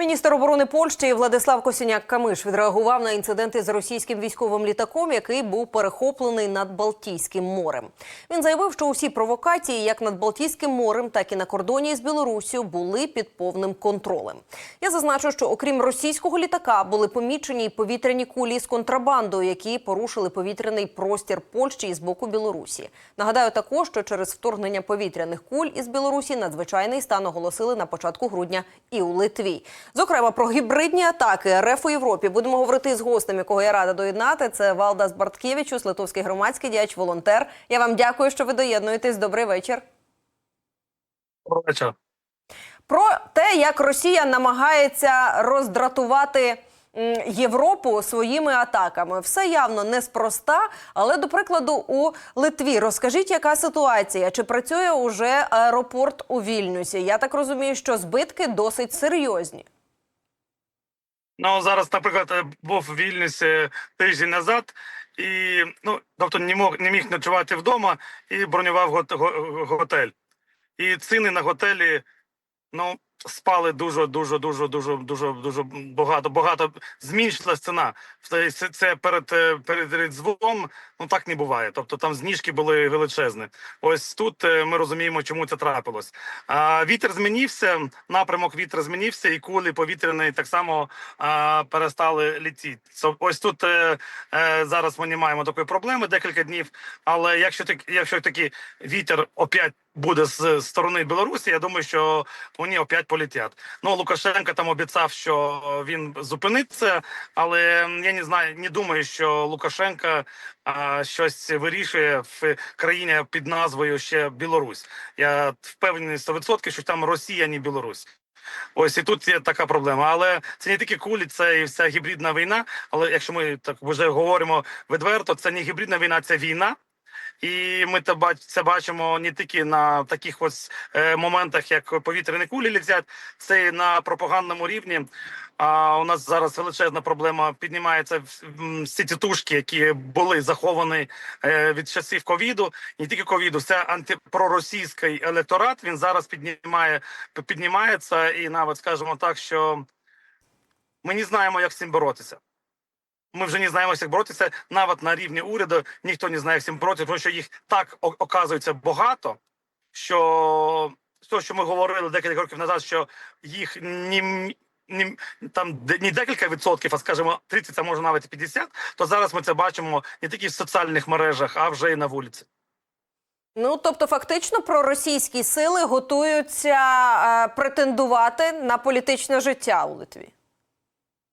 Міністр оборони Польщі Владислав Косіняк-Камиш відреагував на інциденти з російським військовим літаком, який був перехоплений над Балтійським морем. Він заявив, що усі провокації, як над Балтійським морем, так і на кордоні з Білоруссю, були під повним контролем. Я зазначу, що окрім російського літака були помічені й повітряні кулі з контрабандою, які порушили повітряний простір Польщі із боку Білорусі. Нагадаю також, що через вторгнення повітряних куль із Білорусі надзвичайний стан оголосили на початку грудня і у Литві. Зокрема, про гібридні атаки РФ у Європі будемо говорити з гостем, якого я рада доєднати. Це Валдас Барткевичус, литовський громадський діяч, волонтер. Я вам дякую, що ви доєднуєтесь. Добрий вечір. Доброго вечора. Про те, як Росія намагається роздратувати Європу своїми атаками, все явно неспроста. Але до прикладу, у Литві розкажіть, яка ситуація? Чи працює уже аеропорт у Вільнюсі? Я так розумію, що збитки досить серйозні. Ну зараз, наприклад, е, був в Вільнюсі тиждень назад, і ну тобто не мог не міг ночувати вдома і бронював гот- готель. І ціни на готелі ну спали дуже, дуже, дуже, дуже, дуже, дуже багато. Багато зменшилась ціна. Це, це- перед е, перед Різдвом. Ну так не буває. Тобто там знижки були величезні. Ось тут е, ми розуміємо, чому це трапилось. А вітер змінився, напрямок вітру змінився, і кулі повітряні так само а, перестали літіти. Ось тут е, е, зараз ми не маємо такої проблеми декілька днів. Але якщо так, якщо такий вітер опять буде з сторони Білорусі, я думаю, що вони опять полетять. Ну Лукашенко там обіцяв, що він зупиниться, але я не знаю, не думаю, що Лукашенко а, щось вирішує в країні під назвою ще Білорусь. Я впевнений 100%, що там Росія, не Білорусь. Ось і тут є така проблема. Але це не тільки кулі, це і вся гібридна війна. Але якщо ми так вже говоримо відверто, це не гібридна війна, це війна. І ми це бач- це бачимо не тільки на таких ось е, моментах, як повітряні кулі летять, це і на пропагандному рівні. А у нас зараз величезна проблема піднімається всі тітушки, які були заховані е, від часів ковіду. Не тільки ковіду, це антипроросійський електорат. Він зараз піднімає піднімається, і навіть скажемо так, що ми не знаємо, як з цим боротися. Ми вже не знаємо, як боротися. Навіть на рівні уряду ніхто не знає, як з цим боротися, тому що їх так оказується багато, що те, що ми говорили декілька років назад, що їх ні, ні, там не декілька відсотків, а скажімо, 30, а може навіть і 50, то зараз ми це бачимо не тільки в соціальних мережах, а вже і на вулиці. Ну тобто, фактично, проросійські сили готуються е, претендувати на політичне життя у Литві.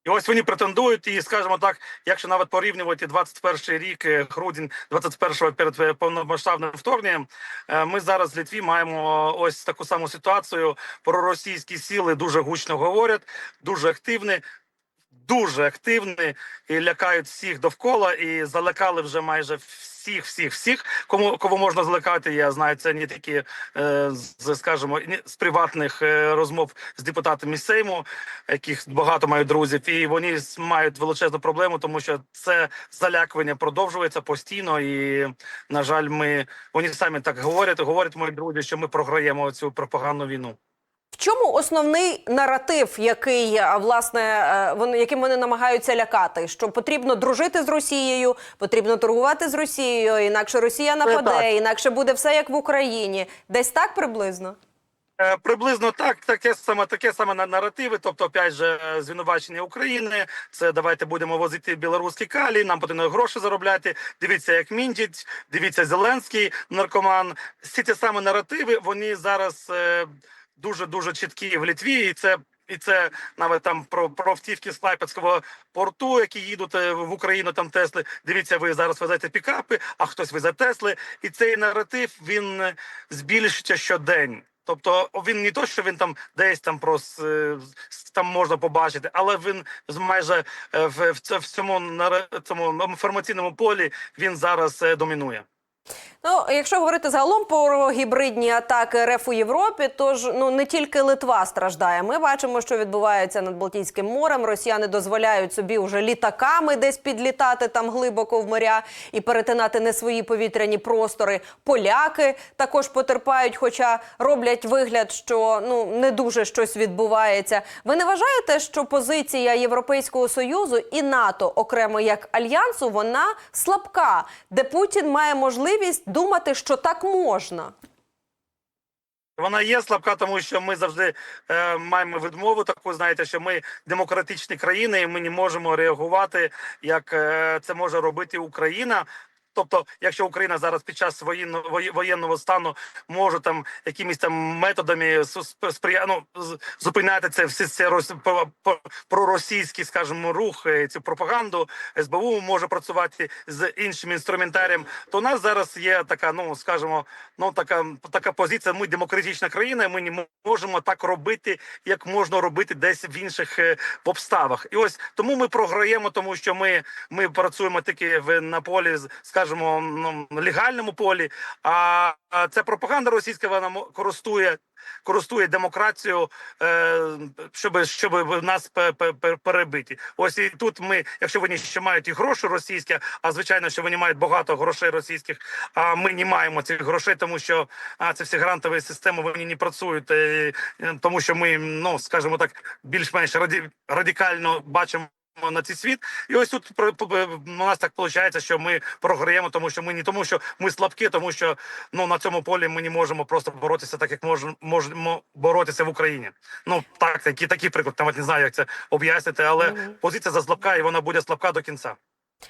І ось вони претендують, і скажімо так, якщо навіть порівнювати 21 рік, е, грудень 21-го перед е, повномасштабним вторгненням, е, ми зараз в Литві маємо ось таку саму ситуацію. Проросійські сили дуже гучно говорять, дуже активні. Дуже активні і лякають всіх довкола, і залякали вже майже всіх, всіх, всіх, кому кого можна залякати. Я знаю, це не тільки е, з скажімо, з приватних е, розмов з депутатами Сейму, яких багато мають друзів, і вони мають величезну проблему, тому що це залякування продовжується постійно. І на жаль, ми вони самі так говорять. Говорять мої друзі, що ми програємо цю пропагандну війну. В чому основний наратив, який а, власне е, вони яким вони намагаються лякати? Що потрібно дружити з Росією, потрібно торгувати з Росією, інакше Росія нападе, так. інакше буде все як в Україні. Десь так приблизно. Е, Приблизно так, таке саме таке саме на наративи. Тобто, опять же, е, звинувачення України. Це давайте будемо возити білоруський калій. Нам потрібно гроші заробляти. Дивіться, як міндять, дивіться, Зеленський наркоман. Всі ті самі наративи. Вони зараз дуже дуже чіткі в Літві, і це. І це навіть там про, про автівки з Клайпецького порту, які їдуть е, в Україну, там Тесли. Дивіться, ви зараз везете пікапи, а хтось везе Тесли. І цей наратив він е, збільшується щодень. Тобто він не то, що він там десь там просто е, там можна побачити, але він майже в, в, цьому наре- цьому інформаційному полі він зараз домінує. Ну, якщо говорити загалом про гібридні атаки РФ у Європі, то ж ну не тільки Литва страждає. Ми бачимо, що відбувається над Балтійським морем. Росіяни дозволяють собі вже літаками десь підлітати там глибоко в моря і перетинати не свої повітряні простори. Поляки також потерпають, хоча роблять вигляд, що ну не дуже щось відбувається. Ви не вважаєте, що позиція Європейського союзу і НАТО, окремо як альянсу, вона слабка, де Путін має можливість думати, що так можна? Вона є слабка, тому що ми завжди е, маємо відмову таку. Знаєте, що ми демократичні країни, і ми не можемо реагувати, як е, це може робити Україна. Тобто, якщо Україна зараз під час воєнного стану може там якимись там методами сприя... ну, зупиняти це всі це рос... проросійський, скажімо, рух, е, цю пропаганду, СБУ може працювати з іншим інструментарієм, то у нас зараз є така, ну скажімо, ну така така позиція. Ми демократична країна. Ми не можемо так робити, як можна робити десь в інших е, обставах. І ось тому ми програємо, тому що ми, ми працюємо тільки в на полі, з- скажімо, ну, легальному полі. А, ця пропаганда російська вона користує. Користує демократію, е, щоб щоб нас пе- пе- пе- перебити. Ось і тут ми, якщо вони ще мають і гроші російські, а звичайно, що вони мають багато грошей російських. А ми не маємо цих грошей, тому що а, це всі грантові системи вони не працюють, е, е, тому що ми, ну скажімо так, більш-менш раді, радикально бачимо. На цей світ, і ось тут про- у нас так виходить, що ми програємо, тому що ми не тому, що ми слабкі, тому що ну на цьому полі ми не можемо просто боротися так, як можемо можемо боротися в Україні. Ну так, такі такі приклад. Там не знаю, як це об'яснити, але Мгм. позиція за слабка, і вона буде слабка до кінця.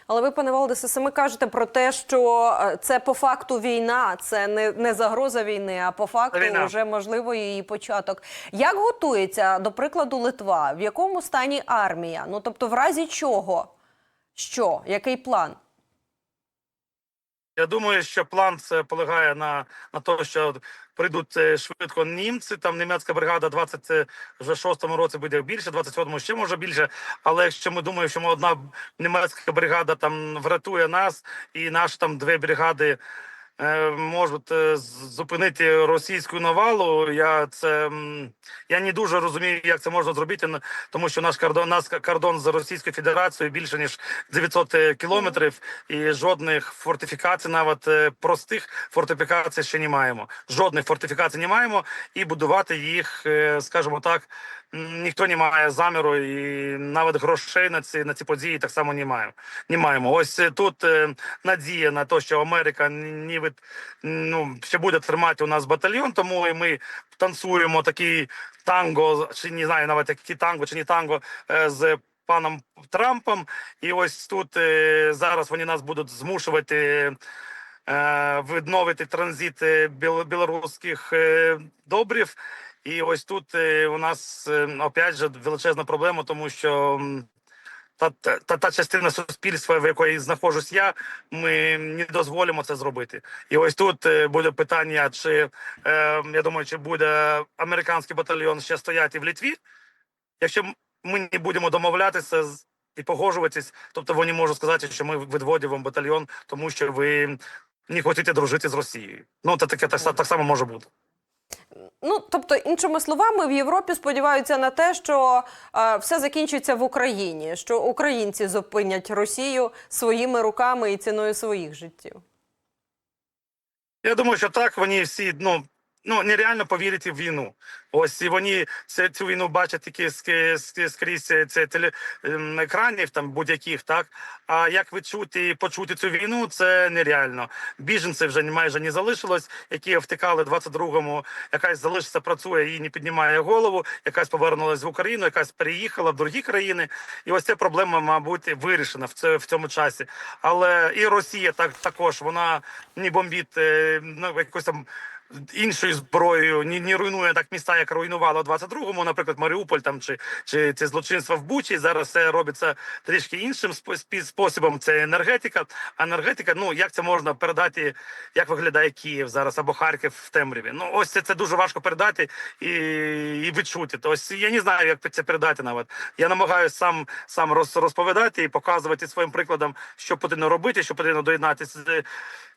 Але ви, пане Валдисе, саме кажете про те, що е, це по факту війна, це не, не загроза війни, а по факту Війна. вже можливо її початок. Як готується, до прикладу, Литва? В якому стані армія? Ну тобто, в разі чого? Що? Який план? Я думаю, що план це полягає на, на тому, що прийдуть е, швидко німці. Там німецька бригада 26-му році буде більше, 27-му ще може більше. Але якщо ми думаємо, що ми одна німецька бригада там врятує нас, і наші там дві бригади. Е, Можуть е, зупинити російську навалу. Я це я не дуже розумію, як це можна зробити, тому що наш кордон наш кордон з Російською Федерацією більше ніж 900 кілометрів, і жодних фортифікацій, навіть е, простих фортифікацій ще не маємо. Жодних фортифікацій не маємо, і будувати їх, е, скажімо так, ніхто не має заміру, і навіть грошей на ці на ці події так само не маємо. Не маємо. Ось е, тут е, надія на те, що Америка ні ну ще буде тримати у нас батальйон, тому і ми танцюємо такий танго, чи не знаю навіть які танго, чи не танго е, з паном Трампом. І ось тут зараз вони нас будуть змушувати. Відновити транзит білоруських добрів, і ось тут е, у нас е, опять же величезна проблема, тому що та, та, та, частина суспільства, в якої знаходжусь я, ми не дозволимо це зробити. І ось тут е, буде питання, чи е, я думаю, чи буде американський батальйон ще стояти в Літві. Якщо ми не будемо домовлятися з і погоджуватись, тобто вони можуть сказати, що ми відводимо вам батальйон, тому що ви не хочете дружити з Росією. Ну, це таке так, так само може бути. Ну тобто, іншими словами, в Європі сподіваються на те, що е, все закінчиться в Україні, що українці зупинять Росію своїми руками і ціною своїх життів. Я думаю, що так вони всі ну. Ну нереально повірити в війну. Ось і вони це цю війну бачать тільки ск- ск- скрізь це, це теле ем, екранів, там будь-яких, так. А як відчути і почути цю війну, це нереально. Біженців вже майже не залишилось, які втекали в 22-му, якась залишиться, працює і не піднімає голову, якась повернулась в Україну, якась переїхала в другі країни. І ось ця проблема, мабуть, вирішена в це в цьому часі. Але і Росія так також вона не бомбить е, ну, якось там. Іншою зброєю не, не руйнує так міста, як руйнувало в 22-му, наприклад, Маріуполь там чи, чи ці злочинства в Бучі. Зараз це робиться трішки іншим спо- способом. Це енергетика. А енергетика, ну як це можна передати, як виглядає Київ зараз або Харків в темряві. Ну ось це, це дуже важко передати і, і відчути. Тобто я не знаю, як це передати навіть. Я намагаюся сам сам роз, розповідати і показувати своїм прикладом, що потрібно робити, що потрібно доєднатися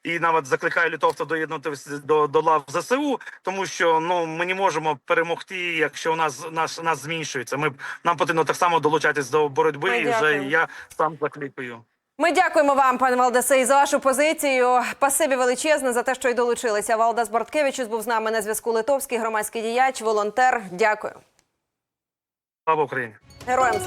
і навіть закликаю литовців доєднатися до, до лав ЗСУ, тому що ну ми не можемо перемогти, якщо у нас наш нас зменшується. Ми нам потрібно так само долучатись до боротьби. Ми і вже я сам закликаю. Ми дякуємо вам, пане Валдесей, за вашу позицію. Пасибі величезне за те, що й долучилися. Валдас Барткевичус був з нами на зв'язку. Литовський громадський діяч, волонтер. Дякую. Слава Україні! Героям слава.